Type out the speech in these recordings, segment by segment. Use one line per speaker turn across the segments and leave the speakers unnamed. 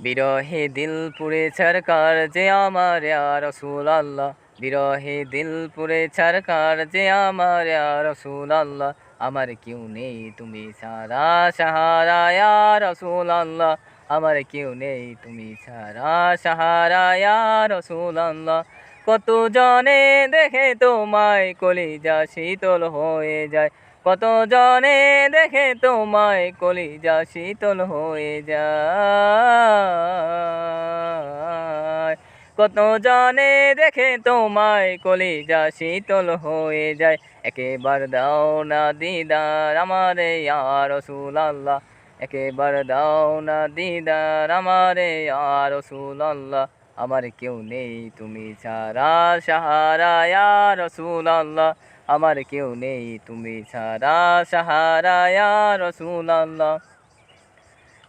বিরহে দিল পুরে ছরকার যে আমার রসুল আল্লাহ বিরহে দিল পুরে ছরকার যে আমার রসুল আল্লাহ আমার কেউ নেই তুমি সারা সাহারা রসুল আল্লাহ আমার কেউ নেই তুমি সারা সাহারা রসুল আল্লাহ কত জনে দেখে তোমায় কলিজা শীতল হয়ে যায়। কত জনে দেখে তোমায় কলিজা শীতল হয়ে যায়? কত জনে দেখে তোমায় কলিজা শীতল হয়ে যায়? একেবার দাও না দিদার আমারে আর আল্লাহ একেবার দাও না দিদার আমারে আর আল্লাহ আমার কেউ নেই, তুমি ছাড়া সাহারা রসুল আল্লাহ আমার কেউ নেই, তুমি ছাড়া সাহারা রসুল আল্লাহ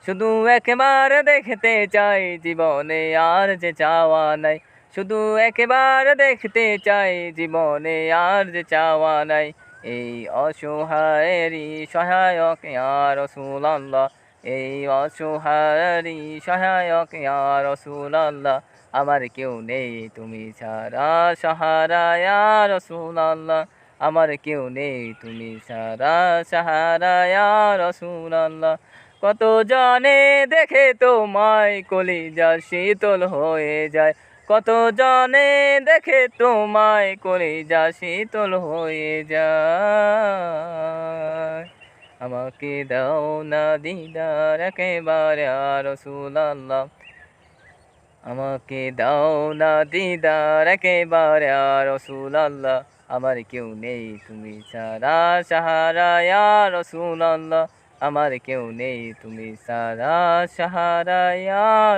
শুধু একবার দেখতে চাই জীবনে আর যে চাওয়া নাই। শুধু একবার দেখতে চাই জীবনে আর যে চাওয়া নাই। এই অসহায়েরই সহায়ক আর রসুল আল্লাহ এই অসহায়েরই সহায়ক আর রসুল আল্লাহ আমার কেউ নেই, তুমি ছাড়া সাহারা রসুল আল্লাহ আমার কেউ নেই, তুমি সারা সাহারা রসুল আল্লাহ কত জনে দেখে তোমায় কলিজা শীতল হয়ে যায়। কত জনে দেখে তোমায় কলিজা শীতল হয়ে যায়। আমাকে দাও না দিদার একেবারে রসুল আল্লাহ আমাকে দাও না দিদার একেবারে রসুল আল্লাহ আমার কেউ নেই, তুমি ছাড়া সাহারা রসুল আল্লাহ আমার কেউ নেই, তুমি সারা সাহারা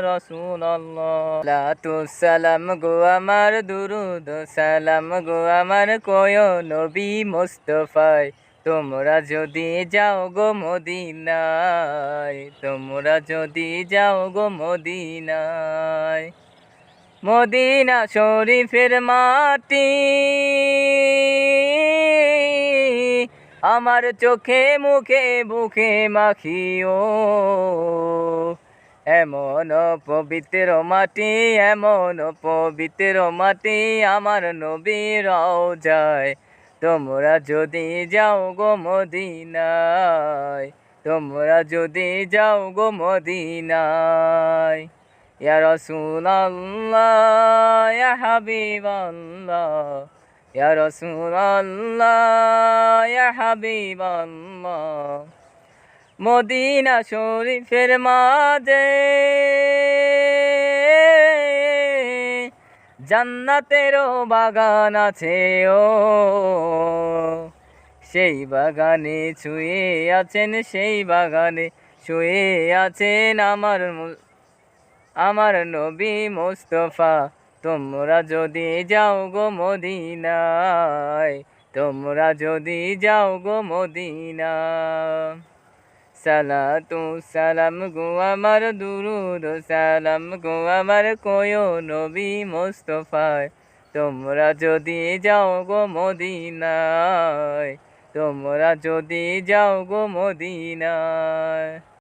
রসুল আল্লাহ তু সালাম গো আমার দুরুদ, সালাম গো আমার কয় নবী মোস্তফায় তোমরা যদি যাও গো মদিনায়, তোমরা যদি যাও গো মদিনায়। মদিনা শরীফের মাটি। আমার চোখে, মুখে, বুকে মাখিও। এমন পবিত্র মাটি, এমন পবিত্র মাটি আমার নবীরাও যায় তোমরা যদি যাও গো মদিনায়, তোমরা যদি যাও গো মদিনায়। ইয়া রাসূলুল্লাহ ইয়া হাবিবাল্লাহ ইয়া রাসূলুল্লাহ ইয়া হাবিবাল্লাহ মদিনা শরীফের মাঝে জান্নাতেরও বাগান আছে ও। সেই বাগানে ছুঁয়ে আছেন, সেই বাগানে শুয়ে আছেন আমার আমার নবী মোস্তফা, তোমরা যদি যাও গো মদিনায়, তোমরা যদি যাও গো মদিনা সালাতু সালাম গো আমার দুরুদ, সালাম গো আমার কয় নবী মোস্তফায়, তোমরা যদি যাও গো মদিনায়, তোমরা যদি যাও গো মদিনায়।